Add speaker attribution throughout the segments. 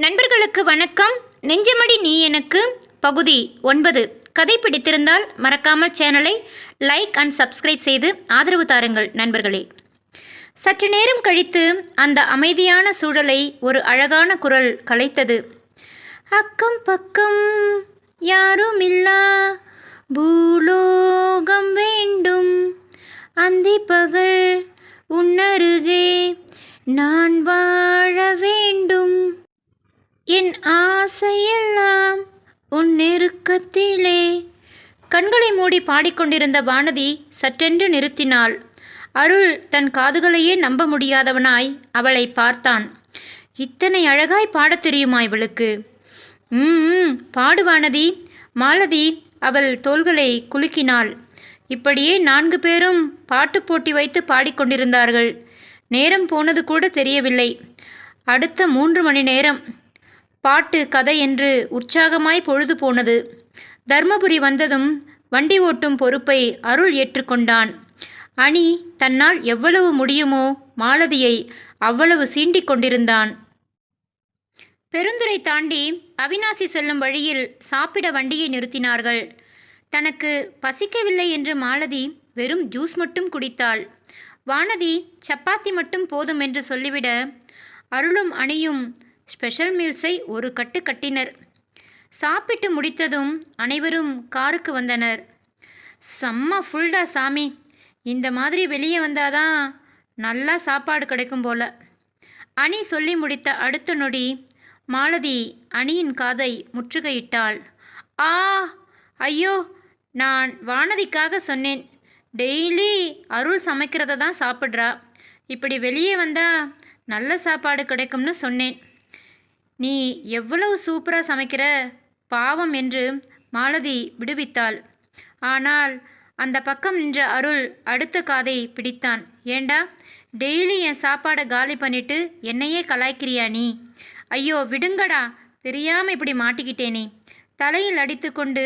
Speaker 1: நண்பர்களுக்கு வணக்கம். நெஞ்சமடி நீ எனக்கு பகுதி ஒன்பது. கதை பிடித்திருந்தால் மறக்காமல் சேனலை லைக் அண்ட் சப்ஸ்கிரைப் செய்து ஆதரவு தாருங்கள் நண்பர்களே. சற்று நேரம் கழித்து அந்த அமைதியான சூழலை ஒரு அழகான குரல் கலைத்தது. அக்கம் பக்கம் யாருமில்லா. பூலோகம் வேண்டும். அந்தி பகல் உன்னருகே. நான் வா என் ஆசையெல்லாம் உன் நெருக்கத்திலே. கண்களை மூடி பாடிக்கொண்டிருந்த வானதி சற்றென்று நிறுத்தினாள். அருள் தன் காதுகளையே நம்ப முடியாதவனாய் அவளை பார்த்தான். இத்தனை அழகாய் பாடத் தெரியுமா இவளுக்கு? ம் பாடுவானதி மாலதி அவள் தோள்களை குலுக்கினாள். இப்படியே நான்கு பேரும் பாட்டு போட்டி வைத்து பாடிக்கொண்டிருந்தார்கள். நேரம் போனது கூட தெரியவில்லை. அடுத்த மூன்று மணி நேரம். பாட்டு கதை என்று உற்சாகமாய் பொழுது போனது. தர்மபுரி வந்ததும் வண்டி ஓட்டும் பொறுப்பை அருள் ஏற்றுக்கொண்டான். அணி தன்னால் எவ்வளவு முடியுமோ மாலதியை அவ்வளவு சீண்டிக் கொண்டிருந்தான். பெருந்துரை தாண்டி அவினாசி செல்லும் வழியில் சாப்பிட வண்டியை நிறுத்தினார்கள். தனக்கு பசிக்கவில்லை என்று மாலதி வெறும் ஜூஸ் மட்டும் குடித்தாள். வானதி சப்பாத்தி மட்டும் போதும் என்று சொல்லிவிட அருளும் அணியும் ஸ்பெஷல் மீல்ஸை ஒரு கட்டு கட்டினர். சாப்பிட்டு முடித்ததும் அனைவரும் காருக்கு வந்தனர். செம்ம ஃபுல்டா சாமி. இந்த மாதிரி வெளியே வந்தாதான் நல்லா சாப்பாடு கிடைக்கும் போல. அணி சொல்லி முடித்த அடுத்த நொடி மாலதி அணியின் காதை முற்றுகையிட்டாள். ஆ ஐயோ நான் வானதிக்காக சொன்னேன். டெய்லி அருள் சமைக்கிறத தான் சாப்பிட்றா. இப்படி வெளியே வந்தால் நல்ல சாப்பாடு கிடைக்கும்னு சொன்னேன். நீ எவ்வளவு சூப்பராக சமைக்கிற? பாவம் என்று மாலதி விடுவித்தாள். ஆனால் அந்த பக்கம் நின்ற அருள் அடுத்த காதை பிடித்தான். ஏண்டா? டெய்லி என் சாப்பாடை காலி பண்ணிட்டு என்னையே கலாய்க்கிறியா நீ? ஐயோ விடுங்கடா. தெரியாமல் இப்படி மாட்டிக்கிட்டேனே தலையில் அடித்துக்கொண்டு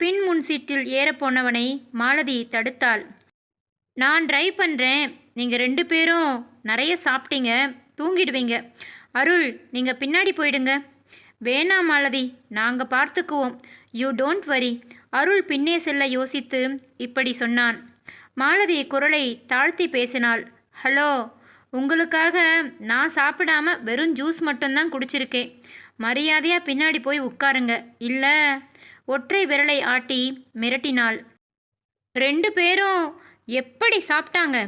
Speaker 1: பின் முன் சீட்டில் ஏறப்போனவனை மாலதி தடுத்தாள். நான் ட்ரைவ் பண்ணுறேன் நீங்கள் ரெண்டு பேரும் நிறைய சாப்பிட்டீங்க. தூங்கிடுவீங்க. அருள் நீங்கள் பின்னாடி போயிடுங்க. வேணாம் மாலதி நாங்கள் பார்த்துக்குவோம். யூ டோன்ட் வரி அருள் பின்னே செல்ல யோசித்து இப்படி சொன்னான். மாலதி குரலை தாழ்த்தி பேசினாள். ஹலோ உங்களுக்காக நான் சாப்பிடாம வெறும் ஜூஸ் மட்டும்தான் குடிச்சிருக்கேன். மரியாதையாக பின்னாடி போய் உட்காருங்க. இல்லை. ஒற்றை விரலை ஆட்டி மிரட்டினாள். ரெண்டு பேரும் எப்படி சாப்பிட்டாங்க?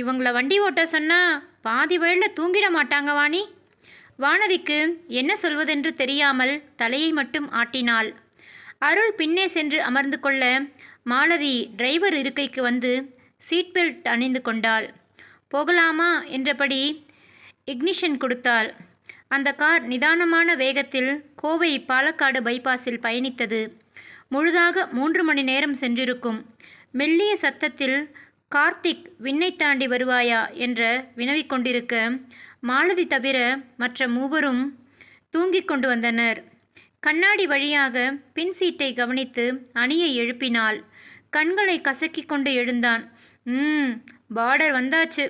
Speaker 1: இவங்கள வண்டி ஓட்ட சொன்னா பாதி வழியில் தூங்கிட மாட்டாங்க வாணி. வானதிக்கு என்ன சொல்வதென்று தெரியாமல் தலையை மட்டும் ஆட்டினாள். அருள் பின்னே சென்று அமர்ந்து கொள்ள மாலதி டிரைவர் இருக்கைக்கு வந்து சீட் பெல்ட் அணிந்து கொண்டாள். போகலாமா? என்றபடி இக்னிஷன் கொடுத்தாள். அந்த கார் நிதானமான வேகத்தில் கோவை பாலக்காடு பைபாஸில் பயணித்தது. முழுதாக மூன்று மணி நேரம் சென்றிருக்கும். மெல்லிய சத்தத்தில் கார்த்திக் விண்ணை தாண்டி வருவாயா? என்ற வினவிக் கொண்டிருக்க மாலதி தவிர மற்ற மூவரும் தூங்கிக் கொண்டு வந்தனர். கண்ணாடி வழியாக பின் சீட்டை கவனித்து அணியை எழுப்பினாள். கண்களை கசக்கி கொண்டு எழுந்தான். ம் பார்டர் வந்தாச்சு.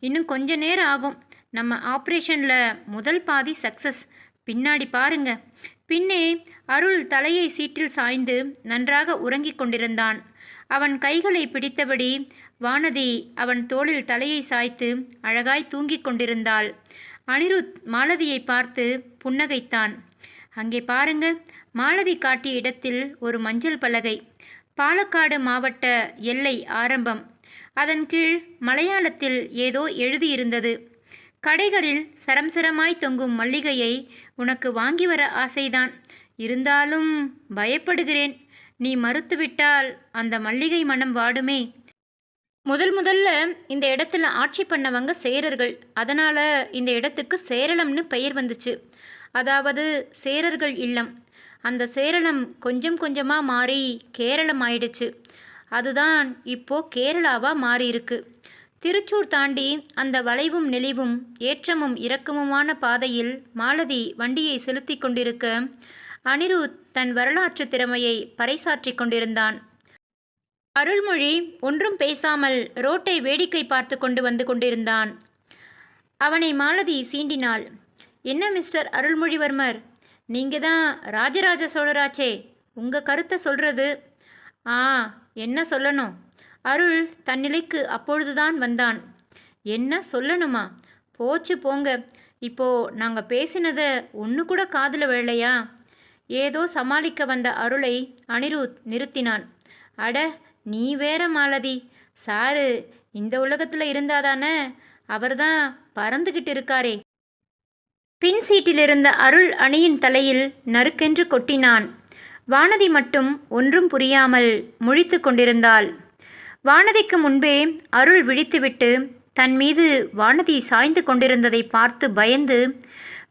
Speaker 1: இன்னும் கொஞ்ச நேரம் ஆகும். நம்ம ஆப்ரேஷனில் முதல் பாதி சக்சஸ். பின்னாடி பாருங்க. பின்னே அருள் தலையை சீட்டில் சாய்ந்து நன்றாக உறங்கிக் கொண்டிருந்தான். அவன் கைகளை பிடித்தபடி வானதி அவன் தோளில் தலையை சாய்த்து அழகாய் தூங்கிக் கொண்டிருந்தாள். அனிருத் மாலதியை பார்த்து புன்னகைத்தான். அங்கே பாருங்க மாலதி காட்டிய இடத்தில் ஒரு மஞ்சள் பலகை. பாலக்காடு மாவட்ட எல்லை ஆரம்பம். அதன் கீழ் மலையாளத்தில் ஏதோ எழுதியிருந்தது. கடைகளில் சரம் சரமாய் தொங்கும் மல்லிகையை உனக்கு வாங்கி வர ஆசைதான். இருந்தாலும் பயப்படுகிறேன். நீ மறுத்துவிட்டால் அந்த மல்லிகை மனம் வாடுமே. முதல் முதல்ல இந்த இடத்துல ஆட்சி பண்ணவங்க சேரர்கள். அதனால் இந்த இடத்துக்கு சேரளம்னு பெயர் வந்துச்சு. அதாவது சேரர்கள் இல்லம். அந்த சேரளம் கொஞ்சம் கொஞ்சமாக மாறி கேரளம் ஆயிடுச்சு. அதுதான் இப்போ கேரளாவாக மாறியிருக்கு. திருச்சூர் தாண்டி அந்த வளைவும் நெளிவும் ஏற்றமும் இறக்கமுமான பாதையில் மாலதி வண்டியை செலுத்தி கொண்டிருக்க அனிருத் தன் வரலாற்று திறமையை பறைசாற்றி கொண்டிருந்தான். அருள்மொழி ஒன்றும் பேசாமல் ரோட்டை வேடிக்கை பார்த்து கொண்டு வந்து கொண்டிருந்தான். அவனை மாலதி சீண்டினாள். என்ன மிஸ்டர் அருள்மொழிவர்மர்? நீங்கள் தான் ராஜராஜ சோழராச்சே. உங்கள் கருத்தை சொல்கிறது ஆ என்ன சொல்லணும்? அருள் தன்னிலைக்கு அப்பொழுதுதான் வந்தான். என்ன சொல்லணுமா? போச்சு போங்க. இப்போ நாங்கள் பேசினதை ஒன்று கூட காதில் வேலையா ஏதோ சமாளிக்க வந்த அருளை அனிருத் நிறுத்தினான். அட நீ வேற மாலதி. சாரு இந்த உலகத்தில் இருந்தாதானே? அவர்தான் பறந்துகிட்டு இருக்காரே பின் சீட்டிலிருந்த அருள் அணியின் தலையில் நறுக்கென்று கொட்டினான். வானதி மட்டும் ஒன்றும் புரியாமல் முழித்து கொண்டிருந்தாள். வானதிக்கு முன்பே அருள் விழித்துவிட்டு தன் மீது வானதி சாய்ந்து கொண்டிருந்ததை பார்த்து பயந்து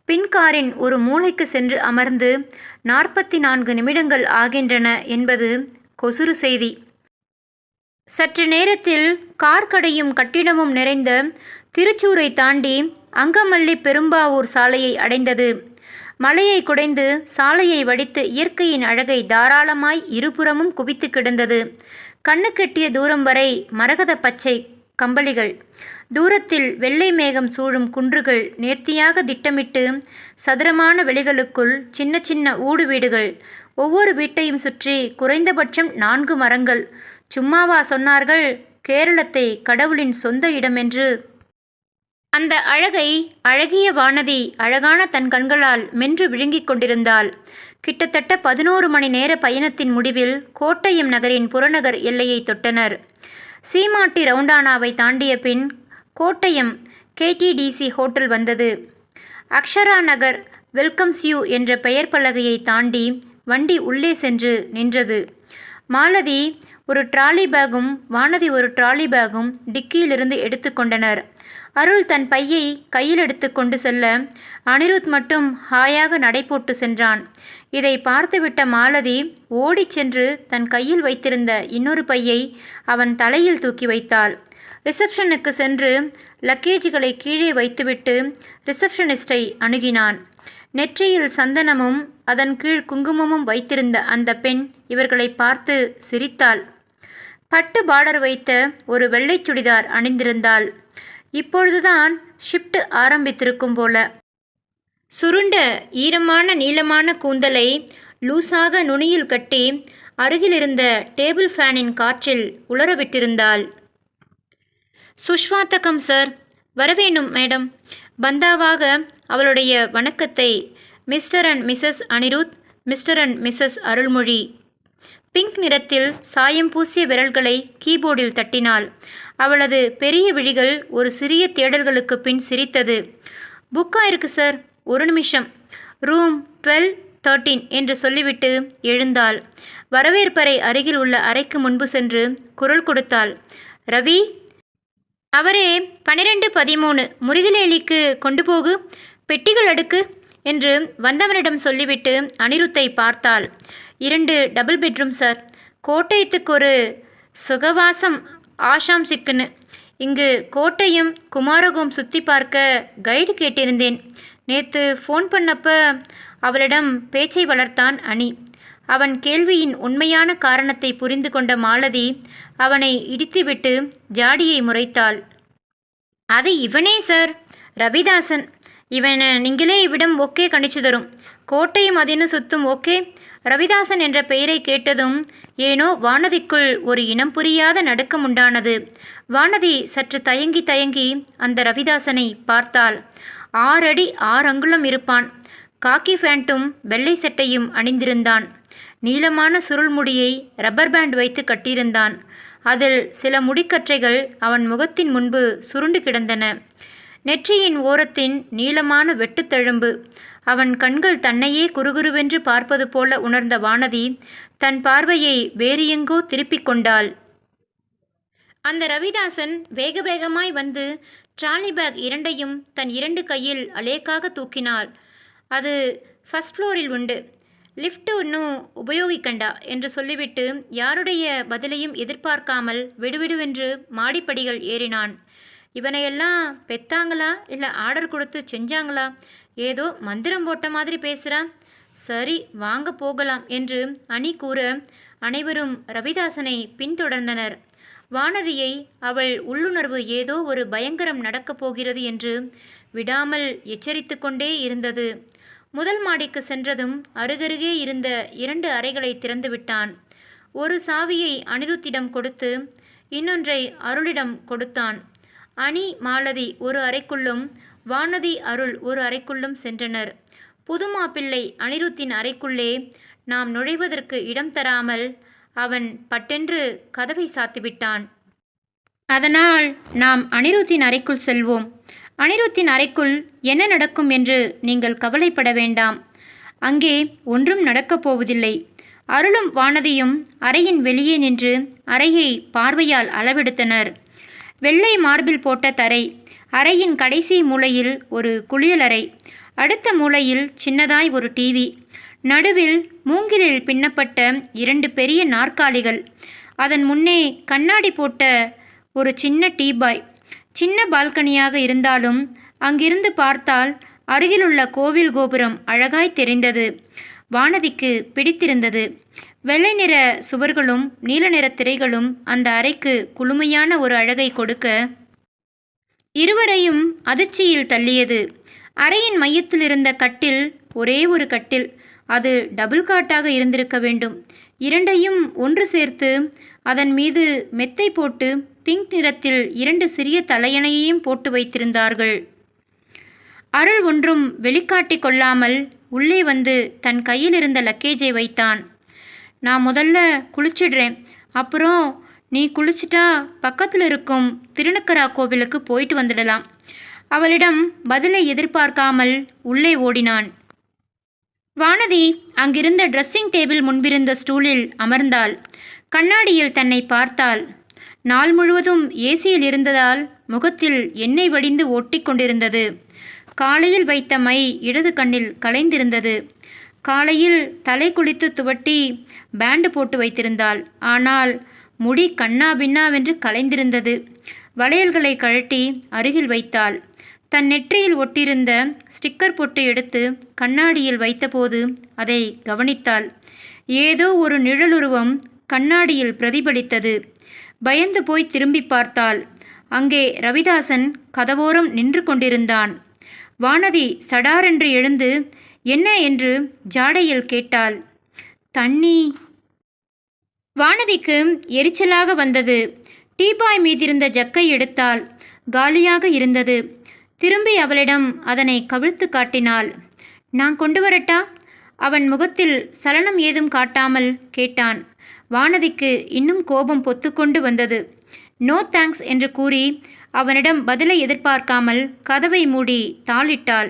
Speaker 1: பின்காரின் ஒரு மூலைக்கு சென்று அமர்ந்து நாற்பத்தி நான்கு நிமிடங்கள் ஆகின்றன என்பது கொசுறு செய்தி. சற்று நேரத்தில் கார் கடையும் கட்டிடமும் நிறைந்த திருச்சூரை தாண்டி அங்கமல்லி பெரும்பாவூர் சாலையை அடைந்தது. மலையை குடைந்து சாலையை வடித்து இயற்கையின் அழகை தாராளமாய் இருபுறமும் குவித்து கிடந்தது. கண்ணுக்கெட்டிய தூரம் வரை மரகத பச்சை கம்பளிகள் தூரத்தில் வெள்ளை மேகம் சூழும் குன்றுகள் நேர்த்தியாக திட்டமிட்டு சதுரமான வெளிகளுக்குள் சின்ன சின்ன ஊடு வீடுகள் ஒவ்வொரு வீட்டையும் சுற்றி குறைந்தபட்சம் நான்கு மரங்கள் சும்மாவா சொன்னார்கள்? கேரளத்தை கடவுளின் சொந்த இடம் என்று அந்த அழகை அழகிய வானதி அழகான தன் கண்களால் மென்று விழுங்கிக் கொண்டிருந்தாள். கிட்டத்தட்ட பதினோரு மணி நேர பயணத்தின் முடிவில் கோட்டயம் நகரின் புறநகர் எல்லையை தொட்டனர். சீமாட்டி ரவுண்டானாவை தாண்டிய பின் கோட்டயம் கேடிடிசி ஹோட்டல் வந்தது. அக்ஷரா நகர் வெல்கம்ஸ் யூ என்ற பெயர் பலகையை தாண்டி வண்டி உள்ளே சென்று நின்றது. மாலதி ஒரு ட்ராலி பேகும் வானதி ஒரு ட்ராலி பேகும் டிக்கியிலிருந்து எடுத்துக்கொண்டனர் அருள் தன் பையை கையில் எடுத்துக்கொண்டு செல்ல அனிருத் மட்டும் ஹாயாக நடைபோட்டு சென்றான். இதை பார்த்துவிட்ட மாலதி ஓடிச் சென்று தன் கையில் வைத்திருந்த இன்னொரு பையை அவன் தலையில் தூக்கி வைத்தாள். ரிசப்ஷனுக்கு சென்று லக்கேஜுகளை கீழே வைத்துவிட்டு ரிசப்ஷனிஸ்டை அணுகினான். நெற்றியில் சந்தனமும் அதன் கீழ் குங்குமமும் வைத்திருந்த அந்த பெண் இவர்களை பார்த்து சிரித்தாள். பட்டு பார்டர் வைத்த ஒரு வெள்ளை சுடிதார் அணிந்திருந்தாள். இப்பொழுதுதான் ஷிஃப்ட் ஆரம்பித்திருக்கும் போல. சுருண்ட ஈரமான நீளமான கூந்தலை லூசாக நுனியில் கட்டி அருகிலிருந்த டேபிள் ஃபேனின் காற்றில் உலர விட்டிருந்தாள் சுஷ்வாத்தகம் சார் வரவேணும் மேடம் பந்தாவாக அவளுடைய வணக்கத்தை Mr and Mrs Anirudh Mr and Mrs Arulmozhi pink நிறத்தில் சாயம் பூசிய விரல்களை கீபோர்டில் தட்டினாள். அவளது பெரிய விழிகள் ஒரு சிறிய தேடல்களுக்கு பின் சிரித்தது. புக்கா இருக்கு சார். ஒரு நிமிஷம். ரூம் டுவெல் தேர்ட்டீன் என்று சொல்லிவிட்டு எழுந்தாள். வரவேற்பறை அருகில் உள்ள அறைக்கு முன்பு சென்று குரல் கொடுத்தாள். ரவி அவரே பன்னிரெண்டு பதிமூணு முருகிலேலிக்கு கொண்டு போகு. பெட்டிகள் அடுக்கு என்று வந்தவனிடம் சொல்லிவிட்டு அனிருத்தை பார்த்தாள். இரண்டு டபுள் பெட்ரூம் சார் கோட்டயத்துக்கு ஒரு சுகவாசம் ஆஷாம் சிக்குன்னு இங்கு கோட்டையும் குமாரகம் சுற்றி பார்க்க கைடு கேட்டிருந்தேன். நேற்று ஃபோன் பண்ணப்ப அவளிடம் பேச்சை வளர்த்தான் அணி அவன் கேள்வியின் உண்மையான காரணத்தை புரிந்து கொண்ட மாலதி அவனை இடித்துவிட்டு ஜாடியை முறைத்தாள். அது இவனே சார் ரவிதாசன். இவனை நீங்களே இவ்விடம் ஓகே கணிச்சு தரும் கோட்டையும் அதின்னு சுத்தும் ஓகே ரவிதாசன் என்ற பெயரை கேட்டதும் ஏனோ வானதிக்குள் ஒரு இனம் புரியாத நடுக்கம் உண்டானது. வானதி சற்று தயங்கி தயங்கி அந்த ரவிதாசனை பார்த்தாள். ஆறடி ஆறு அங்குலம் இருப்பான். காக்கி ஃபேண்ட்டும் வெள்ளை சட்டையும் அணிந்திருந்தான். நீளமான சுருள் முடியை ரப்பர் பேண்ட் வைத்து கட்டியிருந்தான். அதில் சில முடிக்கற்றைகள் அவன் முகத்தின் முன்பு சுருண்டு கிடந்தன. நெற்றியின் ஓரத்தின் நீளமான வெட்டுத்தழும்பு அவன் கண்கள் தன்னையே குறுகுருவென்று பார்ப்பது போல உணர்ந்த வானதி தன் பார்வையை வேறு எங்கோ திருப்பிக் கொண்டாள். அந்த ரவிதாசன் வேக வேகமாய் வந்து ட்ராலி பேக் இரண்டையும் தன் இரண்டு கையில் அலேக்காக தூக்கினாள். அது ஃபஸ்ட் ஃப்ளோரில் உண்டு. லிஃப்ட் இன்னும் உபயோகிக்கண்டா என்று சொல்லிவிட்டு யாருடைய பதிலையும் எதிர்பார்க்காமல் விடுவிடுவென்று மாடிப்படிகள் ஏறினான். இவனையெல்லாம் பெத்தாங்களா? இல்லை ஆர்டர் கொடுத்து செஞ்சாங்களா? ஏதோ மந்திரம் போட்ட மாதிரி பேசுகிறான் சரி வாங்க போகலாம் என்று அணி கூற அனைவரும் ரவிதாசனை பின்தொடர்ந்தனர். வானதியை அவள் உள்ளுணர்வு ஏதோ ஒரு பயங்கரம் நடக்கப் போகிறது என்று விடாமல் எச்சரித்து கொண்டே இருந்தது. முதல் மாடிக்கு சென்றதும் அருகருகே இருந்த இரண்டு அறைகளை திறந்து விட்டான். ஒரு சாவியை அனிருத்திடம் கொடுத்து இன்னொன்றை அருளிடம் கொடுத்தான். அணி மாலதி ஒரு அறைக்குள்ளும் வானதி அருள் ஒரு அறைக்குள்ளும் சென்றனர். புது மாப்பிள்ளை அனிருத்தின் அறைக்குள்ளே நாம் நுழைவதற்கு இடம் தராமல் அவன் பட்டென்று கதவை சாத்திவிட்டான் அதனால் நாம் அனிருத்தின் அறைக்குள் செல்வோம். அனிருத்தின் அறைக்குள் என்ன நடக்கும் என்று நீங்கள் கவலைப்பட வேண்டாம். அங்கே ஒன்றும் நடக்கப் போவதில்லை. அருளும் வானதியும் அறையின் வெளியே நின்று அறையை பார்வையால் அளவெடுத்தனர். வெள்ளை மார்பில் போட்ட தரை அறையின் கடைசி மூலையில் ஒரு குளியலறை அடுத்த மூலையில் சின்னதாய் ஒரு டிவி நடுவில் மூங்கிலில் பின்னப்பட்ட இரண்டு பெரிய நாற்காலிகள் அதன் முன்னே கண்ணாடி போட்ட ஒரு சின்ன டீபாய் சின்ன பால்கனியாக இருந்தாலும் அங்கிருந்து பார்த்தால் அருகிலுள்ள கோவில் கோபுரம் அழகாய் தெரிந்தது வானதிக்கு பிடித்திருந்தது. வெள்ளை நிற சுவர்களும் நீல நிற திரைகளும் அந்த அறைக்கு குளுமையான ஒரு அழகை கொடுக்க இருவரையும் அதிர்ச்சியில் தள்ளியது. அறையின் மையத்தில் இருந்த கட்டில் ஒரே ஒரு கட்டில். அது டபுள் காட்டாக இருந்திருக்க வேண்டும். இரண்டையும் ஒன்று சேர்த்து அதன் மீது மெத்தை போட்டு பிங்க் நிறத்தில் இரண்டு சிறிய தலையணையையும் போட்டு வைத்திருந்தார்கள். அருள் ஒன்றும் வெளிக்காட்டிக் கொள்ளாமல் உள்ளே வந்து தன் கையில் இருந்த லக்கேஜை வைத்தான். நான் முதல்ல குளிச்சிடுறேன். அப்புறம் நீ குளிச்சிட்டா பக்கத்தில் இருக்கும் திருநக்கரா கோவிலுக்கு போயிட்டு வந்துடலாம். அவளிடம் பதிலை எதிர்பார்க்காமல் உள்ளே ஓடினான். வானதி அங்கிருந்த ட்ரெஸ்ஸிங் டேபிள் முன்பிருந்த ஸ்டூலில் அமர்ந்தாள். கண்ணாடியில் தன்னை பார்த்தாள். நாள் முழுவதும் ஏசியில் இருந்ததால் முகத்தில் எண்ணெய் வடிந்து ஒட்டி கொண்டிருந்தது காலையில் வைத்த மை இடது கண்ணில் கலைந்திருந்தது. காலையில் தலை குளித்து துவட்டி பேண்டு போட்டு வைத்திருந்தாள். ஆனால் முடி கண்ணா பின்னாவென்று கலைந்திருந்தது. வளையல்களை கழட்டி அருகில் வைத்தாள். தன் நெற்றியில் ஒட்டியிருந்த ஸ்டிக்கர் பொட்டு எடுத்து கண்ணாடியில் வைத்தபோது அதை கவனித்தாள். ஏதோ ஒரு நிழலுருவம் கண்ணாடியில் பிரதிபலித்தது. பயந்து போய் திரும்பி பார்த்தாள். அங்கே ரவிதாசன் கதவோரம் நின்று கொண்டிருந்தான். வானதி சடாரென்று எழுந்து என்ன என்று ஜாடையில் கேட்டாள். தண்ணி. வானதிக்கு எரிச்சலாக வந்தது. டீபாய் மீதிருந்த ஜக்கை எடுத்தாள். காலியாக இருந்தது. திரும்பி அவளிடம் அதனை கவிழ்த்து காட்டினாள். நான் கொண்டு வரட்டா? அவன் முகத்தில் சலனம் ஏதும் காட்டாமல் கேட்டான். வானதிக்கு இன்னும் கோபம் பொத்துக்கொண்டு வந்தது. நோ தேங்க்ஸ் என்று கூறி அவனிடம் பதிலை எதிர்பார்க்காமல் கதவை மூடி தாளிட்டாள்.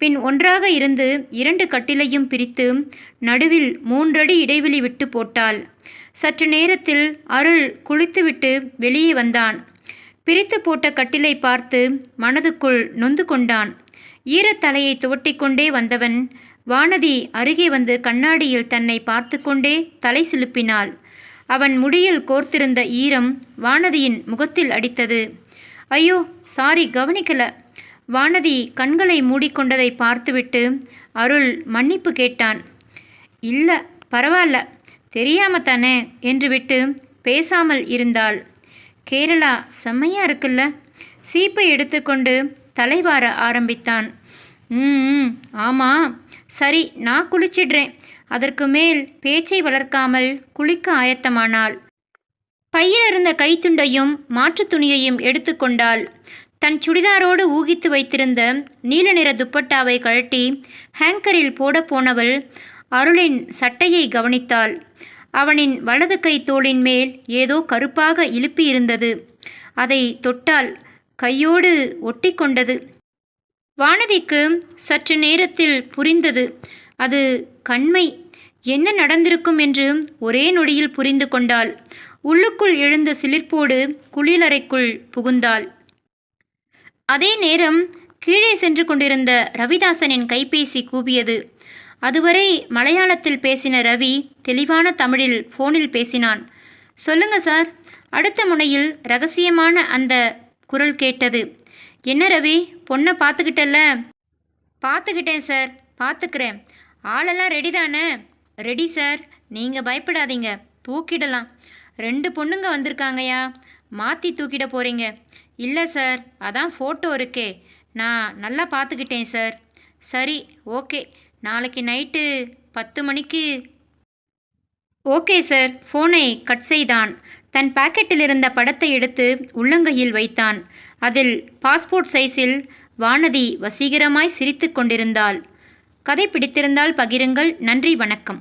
Speaker 1: பின் ஒன்றாக இருந்து இரண்டு கட்டிலையும் பிரித்து நடுவில் மூன்றடி இடைவெளி விட்டு போட்டாள். சற்று நேரத்தில் அருள் குளித்துவிட்டு வெளியே வந்தான். பிரித்து போட்ட கட்டிலை பார்த்து மனதுக்குள் நொந்து கொண்டான். ஈரத்தலையை துவட்டிக்கொண்டே வந்தவன் வானதி அருகே வந்து கண்ணாடியில் தன்னை பார்த்து கொண்டே தலை சிலுப்பினாள். அவன் முடியில் கோர்த்திருந்த ஈரம் வானதியின் முகத்தில் அடித்தது. ஐயோ சாரி கவனிக்கல. வானதி கண்களை மூடிக்கொண்டதை பார்த்துவிட்டு அருள் மன்னிப்பு கேட்டான். இல்லை பரவாயில்ல தெரியாம தானே என்று விட்டு பேசாமல் இருந்தாள். கேரளா செம்மையா இருக்குல்ல? சீப்பை எடுத்துக்கொண்டு தலைவார ஆரம்பித்தான். ம் ஆமாம் சரி நான் குளிச்சிடுறேன். அதற்கு மேல் பேச்சை வளர்க்காமல் குளிக்க ஆயத்தமானாள். பையில் இருந்த கைத்துண்டையும் மாற்றுத் துணியையும் எடுத்துக்கொண்டாள். தன் சுடிதாரோடு ஊகித்து வைத்திருந்த நீல நிற துப்பட்டாவை கழட்டி ஹேங்கரில் போட போனவள் அருளின் சட்டையை கவனித்தாள். அவனின் வலது கை தோளின் மேல் ஏதோ கருப்பாக இழுப்பி இருந்தது அதை தொட்டால் கையோடு ஒட்டி கொண்டது வானதிக்கு சற்று நேரத்தில் புரிந்தது. அது கண்மை. என்ன நடந்திருக்கும் என்று ஒரே நொடியில் புரிந்து கொண்டாள். உள்ளுக்குள் எழுந்த சிலிர்ப்போடு குளிலறைக்குள் புகுந்தாள். அதே நேரம் கீழே சென்று கொண்டிருந்த ரவிதாசனின் கைபேசி கூவியது. அதுவரை மலையாளத்தில் பேசின ரவி தெளிவான தமிழில் ஃபோனில் பேசினான். சொல்லுங்க சார். அடுத்த முனையில் ரகசியமான அந்த குரல் கேட்டது. என்ன ரவி? பொண்ணை பார்த்துக்கிட்டல்ல? பார்த்துக்கிட்டேன் சார். பார்த்துக்கிறேன். ஆளெல்லாம் ரெடி தானே? ரெடி சார் நீங்கள் பயப்படாதீங்க. தூக்கிடலாம். ரெண்டு பொண்ணுங்க வந்திருக்காங்கயா மாற்றி தூக்கிட போகிறீங்க இல்லை சார். அதான் ஃபோட்டோ இருக்கே. நான் நல்லா பார்த்துக்கிட்டேன் சார். சரி ஓகே. நாளைக்கு நைட்டு பத்து மணிக்கு. Okay sir. ஃபோனை கட் செய்தான். தன் பாக்கெட்டில் இருந்த படத்தை எடுத்து உள்ளங்கையில் வைத்தான். அதில் பாஸ்போர்ட் சைஸில் வானதி வசீகரமாய் சிரித்து கொண்டிருந்தாள். கதை பிடித்திருந்தால் பகிருங்கள். நன்றி வணக்கம்.